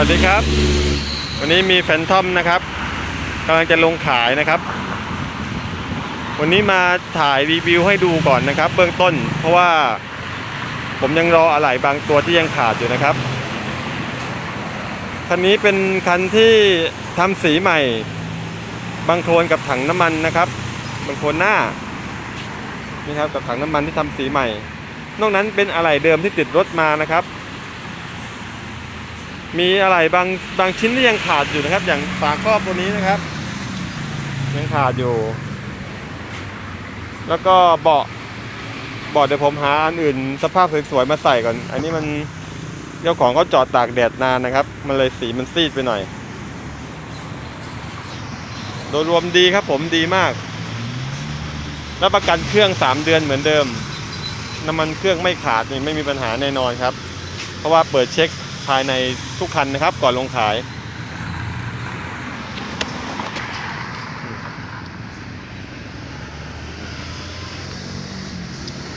วัสดีครับ วันนี้มีแฟนทอมนะครับกำลังจะลงขายนะครับ วันนี้มาถ่ายรีวิวให้ดูก่อนนะครับ เบื้องต้น เพราะว่าผมยังรออะไหล่บางตัวที่ยังขาดอยู่นะครับคันนี้เป็นคันที่ทำสีใหม่ บางโคลนกับถังน้ำมันนะครับบางโคลนหน้านี่ครับกับถังน้ำมันที่ทำสีใหม่ นอกนั้นเป็นอะไหล่เดิมที่ติดรถมานะครับ มีอะไรบางบางชิ้นที่ยังขาดอยู่นะครับ อย่างฝาครอบตัวนี้นะครับ ยังขาดอยู่ แล้วก็เบาะเบาะเดี๋ยวผมหาอันอื่น สภาพสวยๆมาใส่ก่อน อันนี้มันเจ้าของก็จอดตากแดดนานนะครับ มันเลยสีมันซีดไปหน่อย โดยรวมดีครับผมดีมากรับประกันเครื่อง 3 เดือนเหมือนเดิม น้ำมันเครื่องไม่ขาดนี่ไม่มีปัญหาแน่นอนครับ เพราะว่าเปิดเช็ค ภายในทุกคันนะครับ ก่อนลงขาย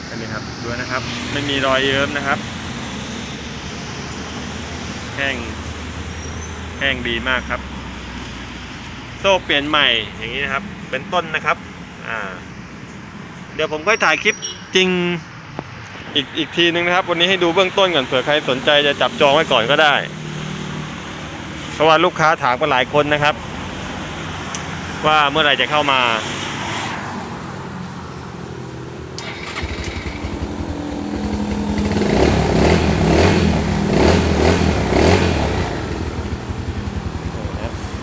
อันนี้ครับดูนะครับ ไม่มีรอยเยิ้มนะครับ แห้ง แห้งดีมากครับ โซ่เปลี่ยนใหม่อย่างนี้นะครับ เป็นต้นนะครับ อ่า เดี๋ยวผมค่อยถ่ายคลิปจริง อีกอีกทีนึงนะครับ วันนี้ให้ดูเบื้องต้นก่อนเผื่อใครสนใจจะจับจองไว้ก่อนก็ได้เพราะว่าลูกค้าถามกันหลายคนนะครับ ว่าเมื่อไหร่จะเข้ามา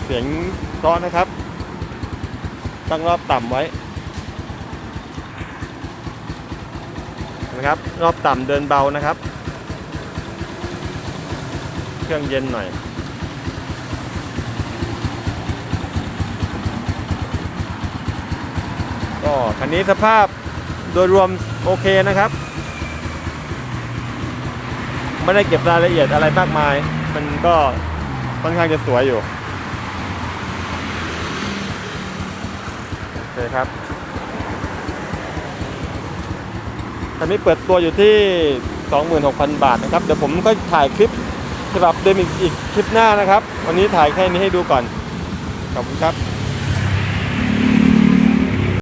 เสียงร้อนนะครับ ตั้งรอบต่ำไว้ นะครับ รอบต่ำเดินเบานะครับ เครื่องเย็นหน่อยก็คันนี้สภาพโดยรวมโอเคนะครับ ไม่ได้เก็บรายละเอียดอะไรมากมาย มันก็ค่อนข้างจะสวยอยู่ โอเคครับ คันนี้เปิดตัวอยู่ที่ 26,000 บาทนะครับ เดี๋ยวผมก็ถ่ายคลิปฉบับเดิมอีกคลิปหน้านะครับ วันนี้ถ่ายแค่นี้ให้ดูก่อน ขอบคุณครับ